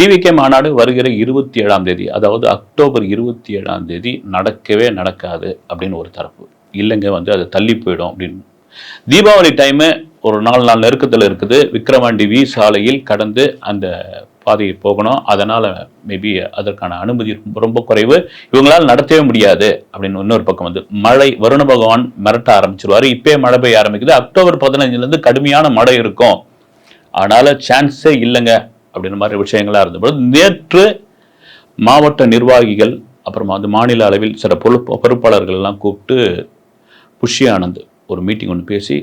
TVK மாநாடு வருகிற இருபத்தி ஏழாம் தேதி அதாவது அக்டோபர் இருபத்தி ஏழாம் தேதி நடக்கவே நடக்காது அப்படின்னு ஒரு தரப்பு. இல்லைங்க வந்து அது தள்ளி போயிடும் அப்படின்னு. தீபாவளி டைமு ஒரு நாலு நாள் நெருக்கத்தில் இருக்குது. விக்ரவாண்டி வி சாலையில் கடந்து அந்த பாதையை போகணும். அதனால் மேபி அதற்கான அனுமதி ரொம்ப ரொம்ப குறைவு. இவங்களால் நடத்தவே முடியாது அப்படின்னு இன்னொரு பக்கம் வந்து மழை வருண பகவான் மிரட்ட ஆரம்பிச்சிருவாரு. இப்போயே மழை பெய்ய ஆரம்பிக்குது. அக்டோபர் பதினஞ்சுலேருந்து கடுமையான மழை இருக்கும். அதனால் சான்ஸே இல்லைங்க. அப்படின்ற மாதிரி விஷயங்களாக இருந்தபோது நேற்று மாவட்ட நிர்வாகிகள் அப்புறமா வந்து மாநில அளவில் சில பொறுப்பு பொறுப்பாளர்கள்லாம் கூப்பிட்டு புஷி ஆனந்த் ஒரு மீட்டிங் ஒன்று பேசி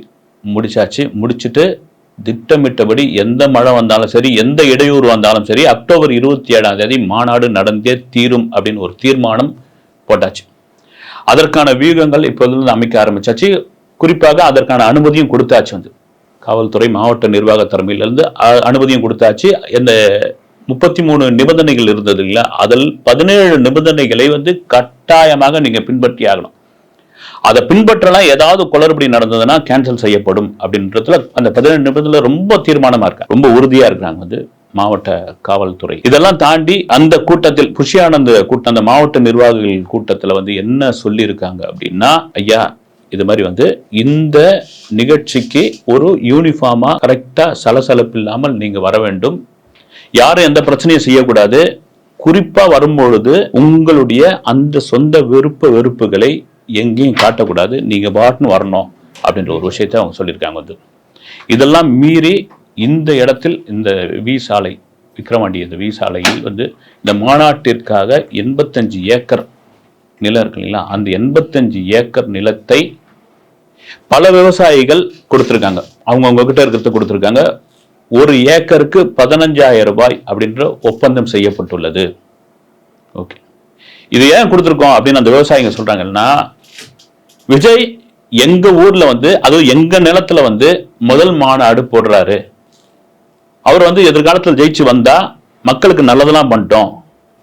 முடிச்சாச்சு. முடிச்சுட்டு திட்டமிட்டபடி எந்த மழை வந்தாலும் சரி எந்த இடையூறு வந்தாலும் சரி அக்டோபர் இருபத்தி ஏழாம் தேதி மாநாடு நடந்தே தீரும் அப்படின்னு ஒரு தீர்மானம் போட்டாச்சு. அதற்கான வியூகங்கள் இப்போதுலேருந்து அமைக்க ஆரம்பிச்சாச்சு. குறிப்பாக அதற்கான அனுமதியும் கொடுத்தாச்சு வந்து. காவல்துறை மாவட்ட நிர்வாக தலைமையிலிருந்து அ- அனுமதியும் கொடுத்தாச்சு. இந்த முப்பத்தி மூணு நிபந்தனைகள் இருந்தது இல்லை அதில் பதினேழு நிபந்தனைகளை வந்து கட்டாயமாக நீங்கள் பின்பற்றி ஆகணும். அதை பின்பற்றலாம் ஏதாவது குளறுபடி நடந்ததுன்னா கேன்சல் செய்யப்படும் அப்படின்றதுல அந்த பதினேழு நிபந்தனை ரொம்ப தீர்மானமாக இருக்காங்க. ரொம்ப உறுதியாக இருக்கிறாங்க வந்து மாவட்ட காவல்துறை. இதெல்லாம் தாண்டி அந்த கூட்டத்தில் புஷியானந்த கூட்டம் அந்த மாவட்ட நிர்வாகிகள் கூட்டத்தில் வந்து என்ன சொல்லியிருக்காங்க அப்படின்னா ஐயா இது மாதிரி வந்து இந்த நிகழ்ச்சிக்கு ஒரு யூனிஃபார்மாக கரெக்டாக சலசலப்பு இல்லாமல் நீங்கள் வர வேண்டும். யாரும் எந்த பிரச்சனையும் செய்யக்கூடாது. குறிப்பாக வரும்பொழுது உங்களுடைய அந்த சொந்த விருப்ப வெறுப்புகளை எங்கேயும் காட்டக்கூடாது. நீங்கள் பாட்டுன்னு வரணும் அப்படின்ற ஒரு விஷயத்தை அவங்க சொல்லியிருக்காங்க வந்து. இதெல்லாம் மீறி இந்த இடத்தில் இந்த வி சாலை விக்ரவாண்டி இந்த வி சாலையில் வந்து இந்த மாநாட்டிற்காக எண்பத்தஞ்சு ஏக்கர் நிலம் இருக்கு இல்லைங்களா? அந்த எண்பத்தஞ்சு ஏக்கர் நிலத்தை பல விவசாயிகள் கொடுத்துருக்காங்க. அவங்க அவங்க கிட்ட இருக்கிறத கொடுத்துருக்காங்க. ஒரு ஏக்கருக்கு பதினஞ்சாயிரம் ரூபாய் அப்படின்ற ஒப்பந்தம் செய்யப்பட்டுள்ளது. ஓகே. இது ஏன் கொடுத்துருக்கோம் அப்படின்னு அந்த விவசாயிங்க சொல்றாங்கன்னா விஜய் எங்க ஊர்ல வந்து அதுவும் எங்க நிலத்துல வந்து முதல் மாநாடு போடுறாரு. அவர் வந்து எதிர்காலத்தில் ஜெயிச்சு வந்தா மக்களுக்கு நல்லதெல்லாம் பண்ணிட்டோம்.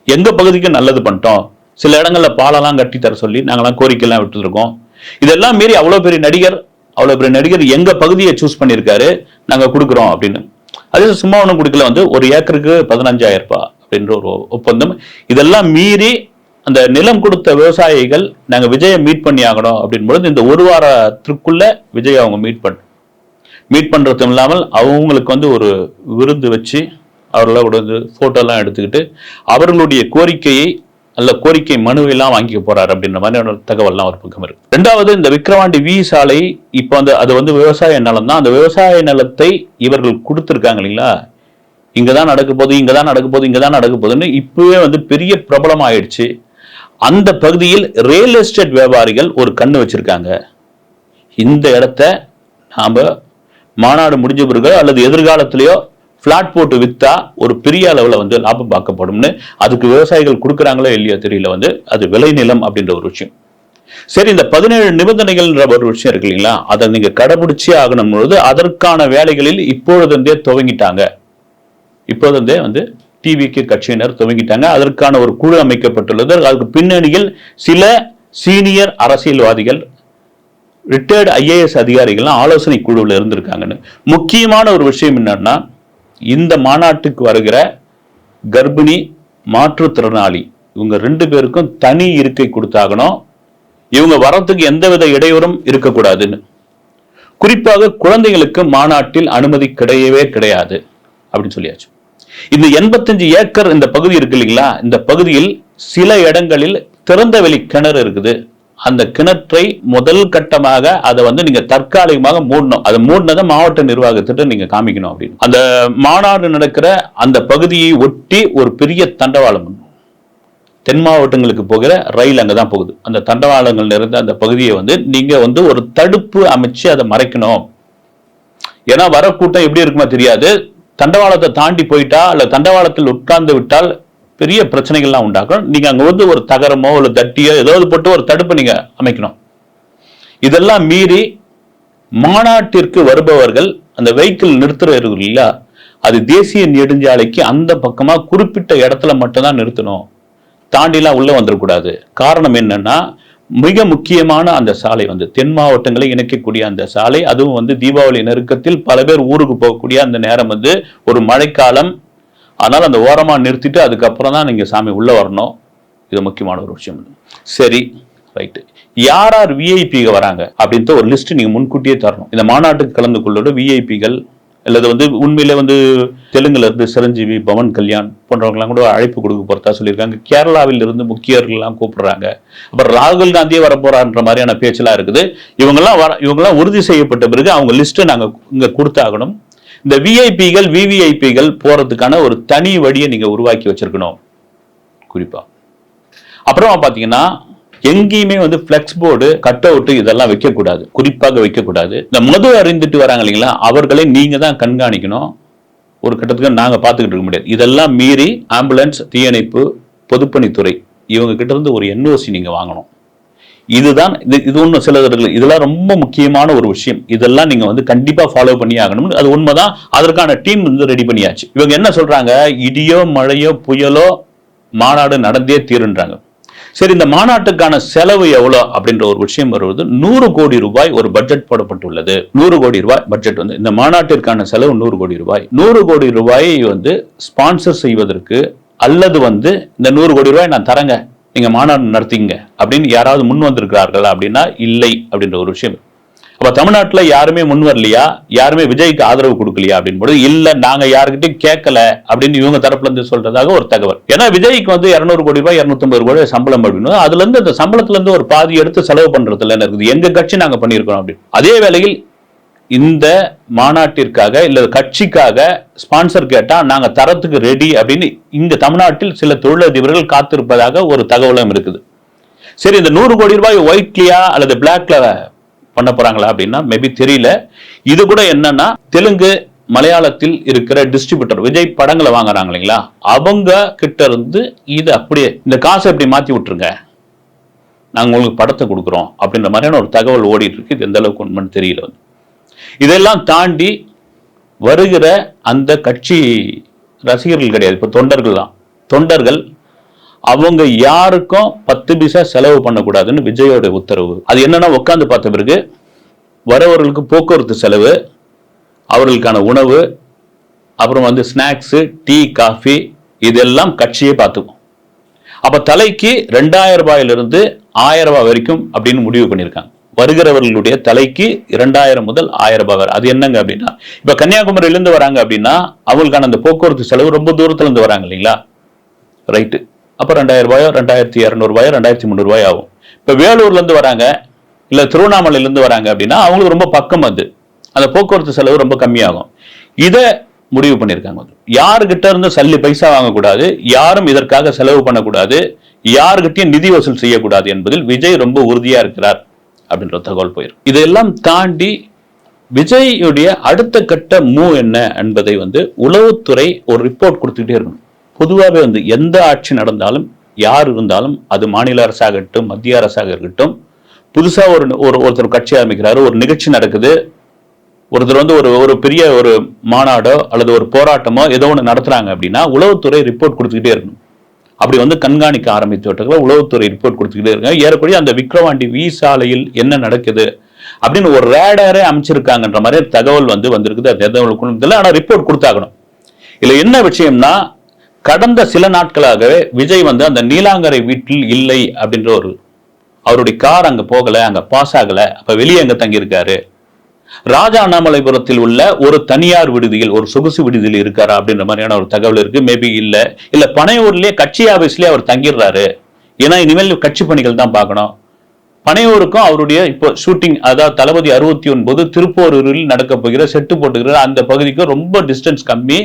எங்க பகுதிக்கு நல்லது பண்ணிட்டோம். சில இடங்கள்ல பாலெல்லாம் கட்டி தர சொல்லி நாங்கெல்லாம் கோரிக்கைலாம் விட்டுருக்கோம். இதெல்லாம் மீறி அவ்வளவு பெரிய நடிகர் அவ்வளவு பெரிய நடிகர் எங்க பகுதியை சூஸ் பண்ணியிருக்காரு நாங்க கொடுக்குறோம் அப்படின்னு. அது சும்மா ஒன்றும் கொடுக்கல வந்து ஒரு ஏக்கருக்கு பதினஞ்சாயிரம் ரூபாய் அப்படின்ற ஒரு ஒப்பந்தம். இதெல்லாம் மீறி அந்த நிலம் கொடுத்த விவசாயிகள் நாங்க விஜயை மீட் பண்ணி ஆகணும் அப்படின்னு பொழுது இந்த ஒரு வாரத்திற்குள்ள விஜய் அவங்க மீட் பண்ண மீட் பண்ணுறதும் இல்லாமல் அவங்களுக்கு வந்து ஒரு விருந்து வச்சு அவர்களோட வந்து ஃபோட்டோலாம் எடுத்துக்கிட்டு அவர்களுடைய கோரிக்கையை அல்ல கோரிக்கை மனுவெல்லாம் வாங்கிக்க போறாரு அப்படின்ற மாதிரியான ஒரு தகவல்லாம் ஒரு பக்கம் இருக்கு. ரெண்டாவது இந்த விக்கிரவாண்டி வி சாலை இப்போ அந்த அது வந்து விவசாய நிலம் தான். அந்த விவசாய நிலத்தை இவர்கள் கொடுத்துருக்காங்க இல்லைங்களா? இங்கே தான் நடக்க போகுது இங்கே தான் நடக்க போகுது இங்கே தான் நடக்க போகுதுன்னு இப்போவே வந்து பெரிய பிரபலம் ஆயிடுச்சு அந்த பகுதியில் ரியல் எஸ்டேட் வியாபாரிகள் ஒரு கண்ணு வச்சுருக்காங்க. இந்த இடத்த நாம் மாநாடு முடிஞ்ச பிறகு அல்லது எதிர்காலத்திலேயோ பிளாட் போட்டு வித்தா ஒரு பெரிய அளவில் வந்து லாபம் பார்க்கப்படும்னு அதுக்கு விவசாயிகள் கொடுக்குறாங்களோ இல்லையோ தெரியல வந்து அது விளைநிலம் அப்படின்ற ஒரு விஷயம். சரி இந்த பதினேழு நிபந்தனைகள்ன்ற ஒரு விஷயம் இருக்கு இல்லைங்களா? அதை நீங்க கடைபிடிச்சே ஆகணும் பொழுது அதற்கான வேலைகளில் இப்பொழுதே துவங்கிட்டாங்க. இப்போதே வந்து டிவிக்கு கட்சியினர் துவங்கிட்டாங்க. அதற்கான ஒரு குழு அமைக்கப்பட்டுள்ளது. அதுக்கு பின்னணியில் சில சீனியர் அரசியல்வாதிகள் ரிட்டையர்டு ஐஏஎஸ் அதிகாரிகள்லாம் ஆலோசனை குழுவில் இருந்திருக்காங்கன்னு. முக்கியமான ஒரு விஷயம் என்னன்னா இந்த மாநாட்டுக்கு வருகிற கர்ப்பிணி மாற்றுத்திறனாளி இவங்க ரெண்டு பேருக்கும் தனி இருக்கை கொடுத்தாகணும். இவங்க வரத்துக்கு எந்தவித இடையூறும் இருக்கக்கூடாதுன்னு. குறிப்பாக குழந்தைகளுக்கு மாநாட்டில் அனுமதி கிடையவே கிடையாது அப்படின்னு சொல்லியாச்சு. இந்த எண்பத்தஞ்சு ஏக்கர் இந்த பகுதி இருக்கு இல்லைங்களா? இந்த பகுதியில் சில இடங்களில் திறந்த வெளி கிணறு இருக்குது. அந்த கிணற்றை முதல் கட்டமாக அதை வந்து நீங்க தற்காலிகமாக மூடணும். அதை மூடினதை மாவட்ட நிர்வாகத்திட்ட நீங்க காமிக்கணும் அப்படின்னு. அந்த மாநாடு நடக்கிற அந்த பகுதியை ஒட்டி ஒரு பெரிய தண்டவாளம் தென் மாவட்டங்களுக்கு போகிற ரயில் அங்கே தான் போகுது. அந்த தண்டவாளங்கள் நிறைந்த அந்த பகுதியை வந்து நீங்க வந்து ஒரு தடுப்பு அமைச்சு அதை மறைக்கணும். ஏன்னா வர கூட்டம் எப்படி இருக்குமா தெரியாது. தண்டவாளத்தை தாண்டி போயிட்டா அல்ல தண்டவாளத்தில் உட்கார்ந்து விட்டால் பெரிய பிரச்சனைகள்லாம் உண்டாக்கும் நீங்க அங்க வந்து ஒரு தகரமோ ஒரு தட்டியோ ஏதாவது போட்டு ஒரு தடுப்பு நீங்க அமைக்கணும். இதெல்லாம் மீறி மாநாட்டிற்கு வருபவர்கள் அந்த வெஹிக்கிள் நிறுத்துறது இல்லையா? அது தேசிய நெடுஞ்சாலைக்கு அந்த பக்கமா குறிப்பிட்ட இடத்துல மட்டும்தான் நிறுத்தணும். தாண்டிலாம் உள்ள வந்துடக்கூடாது. காரணம் என்னன்னா மிக முக்கியமான அந்த சாலை வந்து தென் மாவட்டங்களை இணைக்கக்கூடிய அந்த சாலை அதுவும் வந்து தீபாவளி நெருக்கத்தில் பல பேர் ஊருக்கு போகக்கூடிய அந்த நேரம் வந்து ஒரு மழைக்காலம் அதனால் அந்த ஓரமாக நிறுத்திட்டு அதுக்கப்புறம் தான் நீங்கள் சாமி உள்ளே வரணும். இது முக்கியமான ஒரு விஷயம். சரி ரைட்டு யார் யார் விஐபிக வராங்க அப்படின்ட்டு ஒரு லிஸ்ட் நீங்கள் முன்கூட்டியே தரணும். இந்த மாநாட்டுக்கு கலந்து கொள்ளோட விஐபிகள் அல்லது வந்து உண்மையிலே வந்து தெலுங்குல இருந்து சிரஞ்சீவி பவன் கல்யாண் போன்றவங்கலாம் கூட அழைப்பு கொடுக்க போகிறதா சொல்லியிருக்காங்க. கேரளாவில் இருந்து முக்கியர்கள்லாம் கூப்பிடுறாங்க. அப்புறம் ராகுல் காந்தியே வரப்போறான்ற மாதிரியான பேச்செல்லாம் இருக்குது. இவங்கெல்லாம் வர இவங்கெல்லாம் உறுதி செய்யப்பட்ட பிறகு அவங்க லிஸ்ட்டை நாங்கள் இங்கே கொடுத்தாகணும். இந்த விஐபிகள் விவிஐபிகள் போறதுக்கான ஒரு தனி வழியை நீங்க உருவாக்கி வச்சிருக்கணும். குறிப்பா. அப்புறமா பாத்தீங்கன்னா எங்கேயுமே வந்து ஃப்ளெக்ஸ் போர்டு கட் அவுட் இதெல்லாம் வைக்கக்கூடாது. குறிப்பாக வைக்கக்கூடாது. இந்த மது அறிந்துட்டு வராங்க இல்லைங்களா அவர்களை நீங்க தான் கண்காணிக்கணும். ஒரு கட்டத்துக்கு நாங்க பார்த்துக்கிட்டு இருக்க முடியாது. இதெல்லாம் மீறி ஆம்புலன்ஸ் தீயணைப்பு பொதுப்பணித்துறை இவங்க கிட்ட இருந்து ஒரு என்ஓசி நீங்க வாங்கணும். இதுதான் இது இது ஒன்றும் சில இதெல்லாம் ரொம்ப முக்கியமான ஒரு விஷயம். இதெல்லாம் நீங்க வந்து கண்டிப்பா ஃபாலோ பண்ணி ஆகணும்னு அது உண்மைதான். அதற்கான டீம் வந்து ரெடி பண்ணியாச்சு. இவங்க என்ன சொல்றாங்க? இடியோ மழையோ புயலோ மாநாடு நடந்தே தீருன்றாங்க. சரி இந்த மாநாட்டுக்கான செலவு எவ்வளோ அப்படின்ற ஒரு விஷயம் வருவது நூறு கோடி ரூபாய் ஒரு பட்ஜெட் போடப்பட்டுள்ளது. நூறு கோடி ரூபாய் பட்ஜெட் வந்து இந்த மாநாட்டிற்கான செலவு நூறு கோடி ரூபாய். நூறு கோடி ரூபாயை வந்து ஸ்பான்சர் செய்வதற்கு அல்லது வந்து இந்த நூறு கோடி ரூபாய் நான் தரேங்க. நீங்கள் மாநாடு நடத்திங்க அப்படின்னு யாராவது முன் வந்திருக்கிறார்கள் அப்படின்னா இல்லை அப்படின்ற ஒரு விஷயம். அப்போ தமிழ்நாட்டில் யாருமே முன் வரலையா? யாருமே விஜய்க்கு ஆதரவு கொடுக்கலையா அப்படின்னு போது நாங்கள் நாங்க யாருக்கிட்டையும் கேட்கல அப்படின்னு இவங்க தரப்புலேருந்து சொல்கிறதாக ஒரு தகவல். ஏன்னா விஜய்க்கு வந்து இரநூறு கோடி ரூபாய் இரநூத்தம்பது கோடி சம்பளம் அப்படின்னு. அதுலேருந்து அந்த சம்பளத்துலேருந்து ஒரு பாதி எடுத்து செலவு பண்ணுறதுல இருக்குது? எங்கள் கட்சி நாங்கள் பண்ணியிருக்கோம் அப்படின்னு. அதே வேளையில் இந்த மாநாட்டிற்காக இல்லை கட்சிக்காக ஸ்பான்சர் கேட்டால் நாங்கள் தரத்துக்கு ரெடி அப்படின்னு இங்க தமிழ்நாட்டில் சில தொழிலதிபர்கள் காத்திருப்பதாக ஒரு தகவலும் இருக்குது. சரி இந்த நூறு கோடி ரூபாய் ஒயிட்லியா அல்லது பிளாக்ல பண்ண போறாங்களா அப்படின்னா மேபி தெரியல. இது கூட என்னன்னா தெலுங்கு மலையாளத்தில் இருக்கிற டிஸ்ட்ரிபியூட்டர் விஜய் படங்களை வாங்குறாங்க இல்லைங்களா? அவங்க கிட்ட இருந்து இது அப்படியே இந்த காசை இப்படி மாத்தி விட்டுருங்க. நாங்கள் உங்களுக்கு படத்தை கொடுக்குறோம் அப்படின்ற மாதிரியான ஒரு தகவல் ஓடிட்டு இருக்கு. இது எந்த அளவுக்கு உண்மைன்னு தெரியல வந்து. இதெல்லாம் தாண்டி வருகிற அந்த கட்சி ரசிகர்கள் கிடையாது. இப்போ தொண்டர்கள் தான். தொண்டர்கள் அவங்க யாருக்கும் பத்து பைசா செலவு பண்ணக்கூடாதுன்னு விஜயோட உத்தரவு. அது என்னன்னா உட்காந்து பார்த்த பிறகு வரவர்களுக்கு போக்குவரத்து செலவு அவர்களுக்கான உணவு அப்புறம் வந்து ஸ்நாக்ஸு டீ காஃபி இதெல்லாம் கட்சியே பார்த்துக்கும். அப்போ தலைக்கு ரெண்டாயிரம் ரூபாயிலிருந்து ஆயிரம் ரூபாய் வரைக்கும் அப்படின்னு முடிவு பண்ணியிருக்காங்க. வருகிறவர்களுடைய தலைக்கு இரண்டாயிரம் முதல் ஆயிரம் ரூபாய் வரை அது என்னங்க அப்படின்னா இப்ப கன்னியாகுமரியிலிருந்து வராங்க அப்படின்னா அவங்களுக்கான அந்த போக்குவரத்து செலவு ரொம்ப தூரத்துல இருந்து வராங்க இல்லைங்களா? ரைட்டு அப்போ ரெண்டாயிரம் ரூபாயோ ரெண்டாயிரத்தி இரநூறுபாயோ ரெண்டாயிரத்தி முந்நூறுபாயோ ஆகும். இப்போ வேலூர்லேருந்து வராங்க இல்லை திருவண்ணாமலையிலேருந்து வராங்க அப்படின்னா அவங்களுக்கு ரொம்ப பக்கம் அது. அந்த போக்குவரத்து செலவு ரொம்ப கம்மியாகும். இதை முடிவு பண்ணியிருக்காங்க. யாருக்கிட்ட இருந்து சல்லி பைசா வாங்கக்கூடாது யாரும் இதற்காக செலவு பண்ணக்கூடாது யாருக்கிட்டையும் நிதி வசூல் செய்யக்கூடாது என்பதில் விஜய் ரொம்ப உறுதியாக இருக்கிறார். அப்படின்ற தகவல் போயிருக்கு. இதெல்லாம் தாண்டி விஜயுடைய அடுத்த கட்ட மூ என்ன என்பதை வந்து உளவுத்துறை ஒரு ரிப்போர்ட் கொடுத்துக்கிட்டே இருக்கணும். பொதுவாகவே வந்து எந்த ஆட்சி நடந்தாலும் யார் இருந்தாலும் அது மாநில அரசாகட்டும் மத்திய அரசாக இருக்கட்டும் புதுசாக ஒரு ஒரு ஒருத்தர் கட்சி ஆரம்பிக்கிறாரு ஒரு நிகழ்ச்சி நடக்குது ஒருத்தர் வந்து ஒரு ஒரு பெரிய ஒரு மாநாடோ அல்லது ஒரு போராட்டமோ ஏதோ ஒன்று நடத்துறாங்க அப்படின்னா உளவுத்துறை ரிப்போர்ட் கொடுத்துக்கிட்டே இருக்கணும். அப்படி வந்து கண்காணிக்க ஆரம்பித்து விட்டார்கள் உளவுத்துறை ரிப்போர்ட் கொடுத்துக்கிட்டே இருக்காங்க. ஏறக்குறைய அந்த விக்ரவாண்டி வி சாலையில் என்ன நடக்குது அப்படின்னு ஒரு ரேடரே அமைச்சிருக்காங்கன்ற மாதிரி தகவல் வந்து வந்திருக்குது. அது எந்த ஆனால் ரிப்போர்ட் கொடுத்தாகணும். இல்லை என்ன விஷயம்னா கடந்த சில நாட்களாகவே விஜய் வந்து அந்த நீலாங்கரை வீட்டில் இல்லை அப்படின்ற ஒரு அவருடைய கார் அங்கே போகலை அங்கே பாஸ் ஆகலை அப்போ வெளியே அங்கே தங்கியிருக்காரு? ராஜா அண்ணாமலைபுரத்தில் உள்ள ஒரு தனியார் விடுதியில் ஒரு சொகுசு விடுதியில் இருக்காரா அப்படின்ற மாதிரியான ஒரு தகவல் இருக்கு. மேபி இல்ல. இல்ல பனையூர்லயே கட்சி ஆபீஸ்லயே அவர் தங்கிடுறாரு. ஏன்னா இனிமேல் கட்சி பணிகள் தான் பார்க்கணும். பனையூருக்கும் அவருடைய இப்போ ஷூட்டிங் அதாவது தளபதி அறுபத்தி ஒன்பது திருப்போரூரில் நடக்க போகிற செட்டு போட்டுக்கிற அந்த பகுதிக்கும் ரொம்ப டிஸ்டன்ஸ் கம்மி.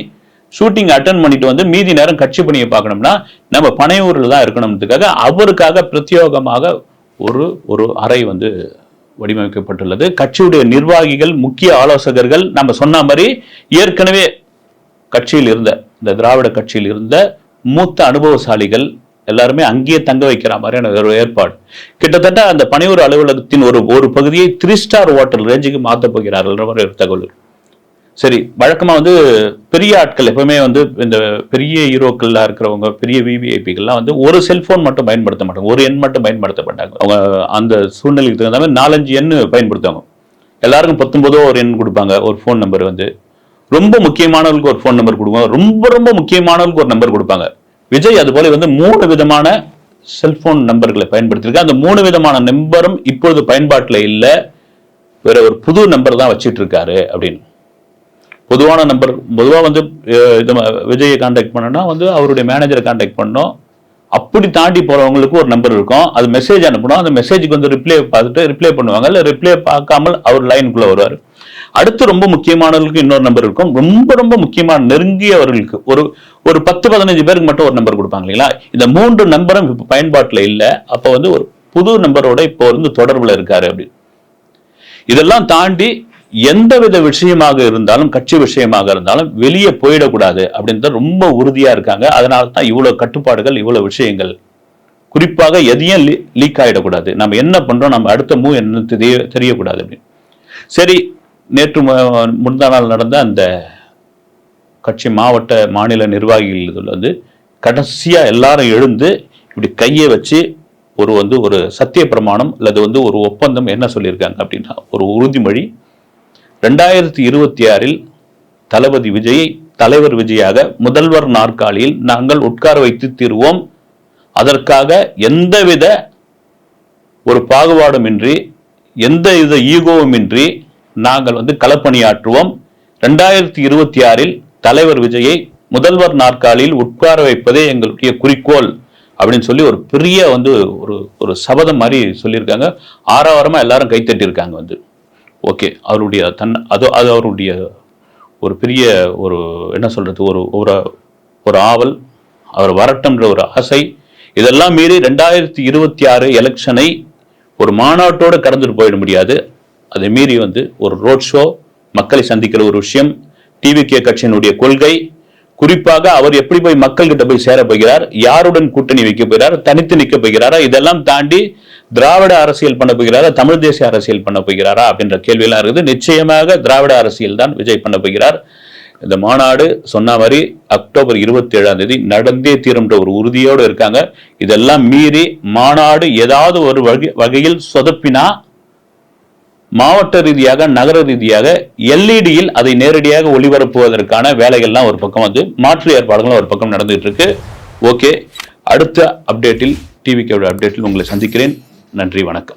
ஷூட்டிங் அட்டன் பண்ணிட்டு வந்து மீதி நேரம் கட்சி பணியை பார்க்கணும்னா நம்ம பனையூரில் தான் இருக்கணும்ன்றதுக்காக அவருக்காக பிரத்யோகமாக ஒரு ஒரு அறை வந்து வடிவமைக்கப்பட்டுள்ளது. கட்சியுடைய நிர்வாகிகள் முக்கிய ஆலோசகர்கள் நம்ம சொன்ன மாதிரி ஏற்கனவே கட்சியில் இருந்த இந்த திராவிட கட்சியில் இருந்த மூத்த அனுபவசாலிகள் எல்லாருமே அங்கேயே தங்க வைக்கிற மாதிரியான ஒரு ஏற்பாடு. கிட்டத்தட்ட அந்த பணியூர் அலுவலகத்தின் ஒரு ஒரு பகுதியை த்ரீ ஸ்டார் ஹோட்டல் ரேஞ்சுக்கு மாற்றப் போகிறார்கள் ஒரு தகவல் சரி வழக்கமாக வந்து பெரிய ஆட்கள் எப்பவுமே வந்து இந்த பெரிய ஹீரோக்கள்லாம் இருக்கிறவங்க பெரிய விவிஐபிகள்லாம் வந்து ஒரு செல்ஃபோன் மட்டும் பயன்படுத்த மாட்டாங்க. ஒரு எண் மட்டும் பயன்படுத்த மாட்டாங்க அவங்க அந்த சூழ்நிலைக்கு தகுந்த மாதிரி நாலஞ்சு எண் பயன்படுத்துவாங்க. எல்லாருக்கும் பத்தொன்பதோ ஒரு எண் கொடுப்பாங்க ஒரு ஃபோன் நம்பர் வந்து. ரொம்ப முக்கியமானவர்களுக்கு ஒரு ஃபோன் நம்பர் கொடுப்பாங்க. ரொம்ப ரொம்ப முக்கியமானவர்களுக்கு ஒரு நம்பர் கொடுப்பாங்க. விஜய் அது போல வந்து மூணு விதமான செல்போன் நம்பர்களை பயன்படுத்தியிருக்காங்க அந்த மூணு விதமான நம்பரும் இப்பொழுது பயன்பாட்டில் இல்லை. வேற ஒரு புது நம்பர் தான் வச்சிட்டு இருக்காரு அப்படின்னு. பொதுவான நம்பர் பொதுவாக வந்து இது விஜயை காண்டாக்ட் பண்ணோன்னா வந்து அவருடைய மேனேஜரை காண்டாக்ட் பண்ணோம். அப்படி தாண்டி போகிறவங்களுக்கு ஒரு நம்பர் இருக்கும். அது மெசேஜ் அனுப்பணும் அந்த மெசேஜுக்கு வந்து ரிப்ளை பார்த்துட்டு ரிப்ளை பண்ணுவாங்க. இல்லை ரிப்ளை பார்க்காமல் அவர் லைனுக்குள்ளே வருவார். அடுத்து ரொம்ப முக்கியமானவர்களுக்கு இன்னொரு நம்பர் இருக்கும். ரொம்ப ரொம்ப முக்கியமான நெருங்கியவர்களுக்கு ஒரு ஒரு பத்து பதினஞ்சு பேருக்கு மட்டும் ஒரு நம்பர் கொடுப்பாங்க இல்லைங்களா? இந்த மூன்று நம்பரும் இப்போ பயன்பாட்டில் இல்லை. அப்போ வந்து ஒரு புது நம்பரோட இப்போ வந்து தொடர்பில் இருக்காரு அப்படி. இதெல்லாம் தாண்டி எந்தவித விஷயமாக இருந்தாலும் கட்சி விஷயமாக இருந்தாலும் வெளியே போயிடக்கூடாது அப்படின்னு ரொம்ப உறுதியா இருக்காங்க. அதனால தான் இவ்வளவு கட்டுப்பாடுகள் இவ்வளவு விஷயங்கள். குறிப்பாக எதையும் லீக் ஆகிடக்கூடாது நம்ம என்ன பண்றோம் நம்ம அடுத்த மூவ் என்ன தெரிய தெரியக்கூடாது அப்படின்னு. சரி நேற்று முந்தா நாள் நடந்த அந்த கட்சி மாவட்ட மாநில நிர்வாகிகள் வந்து கடைசியாக எல்லாரும் எழுந்து இப்படி கையை வச்சு ஒரு வந்து ஒரு சத்திய பிரமாணம் அல்லது வந்து ஒரு ஒப்பந்தம் என்ன சொல்லியிருக்காங்க அப்படின்னா ஒரு உறுதிமொழி ரெண்டாயிரத்தி இருபத்தி ஆறில் தளபதி விஜயை தலைவர் விஜயாக முதல்வர் நாற்காலியில் நாங்கள் உட்கார வைத்து தீர்வோம். அதற்காக எந்தவித ஒரு பாகுபாடுமின்றி எந்த வித ஈகோவுமின்றி நாங்கள் வந்து களப்பணியாற்றுவோம். ரெண்டாயிரத்தி இருபத்தி ஆறில் தலைவர் விஜயை முதல்வர் நாற்காலியில் உட்கார வைப்பதே எங்களுடைய குறிக்கோள் அப்படின்னு சொல்லி ஒரு பெரிய வந்து ஒரு ஒரு சபதம் மாதிரி சொல்லியிருக்காங்க. ஆரவாரமாக எல்லாரும் கைத்தட்டியிருக்காங்க வந்து. ஓகே அவருடைய தன் அது அது அவருடைய ஒரு பெரிய ஒரு என்ன சொல்கிறது ஒரு ஒரு ஒரு ஆவல் அவர் வரட்டும்ன்ற ஒரு ஆசை. இதெல்லாம் மீறி ரெண்டாயிரத்தி இருபத்தி ஆறு எலெக்ஷனை ஒரு மாநாட்டோடு கடந்துட்டு போயிட முடியாது. அதை மீறி வந்து ஒரு ரோட் ஷோ மக்களை சந்திக்கிற ஒரு விஷயம் டிவிகே கட்சியினுடைய கொள்கை. குறிப்பாக அவர் எப்படி போய் மக்கள்கிட்ட போய் சேர போகிறார்? யாருடன் கூட்டணி வைக்க போகிறார்? தனித்து நிற்க போகிறாரா? இதெல்லாம் தாண்டி திராவிட அரசியல் பண்ண போகிறாரா? தமிழ் தேசிய அரசியல் பண்ண போகிறாரா? அப்படின்ற கேள்வியெல்லாம் இருக்குது. நிச்சயமாக திராவிட அரசியல் தான் விஜய் பண்ண போகிறார். இந்த மாநாடு சொன்ன மாதிரி அக்டோபர் இருபத்தி ஏழாம் தேதி நடந்தே தீரும்ன்ற ஒரு உறுதியோடு இருக்காங்க. இதெல்லாம் மீறி மாநாடு ஏதாவது ஒரு வகை வகையில் சொதப்பினா மாவட்ட ரீதியாக நகர ரீதியாக எல்இடியில் அதை நேரடியாக ஒளிபரப்புவதற்கான வேலைகள்லாம் ஒரு பக்கம் வந்து மாற்று ஏற்பாடுகளும் ஒரு பக்கம் நடந்துட்டு இருக்கு. ஓகே. அடுத்த அப்டேட்டில் டிவிக்கோட அப்டேட்டில் உங்களை சந்திக்கிறேன். நன்றி வணக்கம்.